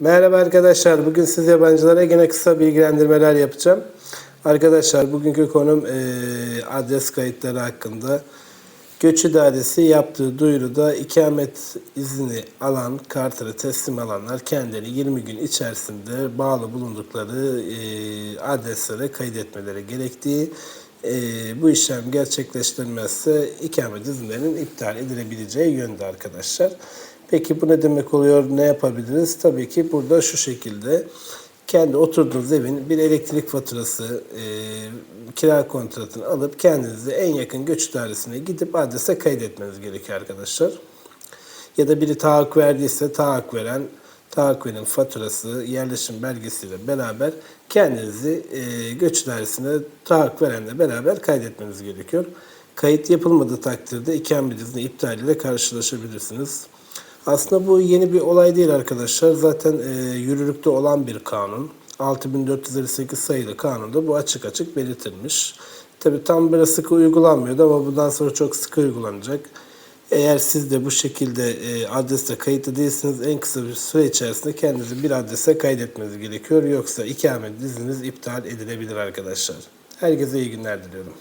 Merhaba arkadaşlar. Bugün siz yabancılara yine kısa bilgilendirmeler yapacağım. Arkadaşlar bugünkü konum eee, adres kayıtları hakkında. Göç İdaresi yaptığı duyuruda ikamet izni alan, kartını teslim alanlar kendileri 20 gün içerisinde bağlı bulundukları eee, adreslere kaydetmeleri gerektiği, eee, bu işlem gerçekleştirilmezse ikamet izinlerinin iptal edilebileceği yönde arkadaşlar. Peki bu ne demek oluyor? Ne yapabiliriz? Tabii ki burada şu şekilde kendi oturduğunuz evin bir elektrik faturası, e, kira kontratını alıp kendinize en yakın göç dairesine gidip adrese kaydetmeniz gerekiyor arkadaşlar. Ya da biri tahakkuk verdiyse tahakkuk veren, tahakkukun faturası, yerleşim belgesiyle beraber kendinizi e, göç dairesine tahakkuk verenle beraber kaydetmeniz gerekiyor. Kayıt yapılmadığı takdirde ikamet izni iptaliyle karşılaşabilirsiniz. Aslında bu yeni bir olay değil arkadaşlar. Zaten e, yürürlükte olan bir kanun. 6458 sayılı kanunda bu açık açık belirtilmiş. Tabi tam böyle sıkı uygulanmıyordu ama bundan sonra çok sıkı uygulanacak. Eğer siz de bu şekilde e, adreste kayıtlı değilseniz en kısa bir süre içerisinde kendinizi bir adrese kaydetmeniz gerekiyor. Yoksa ikamet izniniz iptal edilebilir arkadaşlar. Herkese iyi günler diliyorum.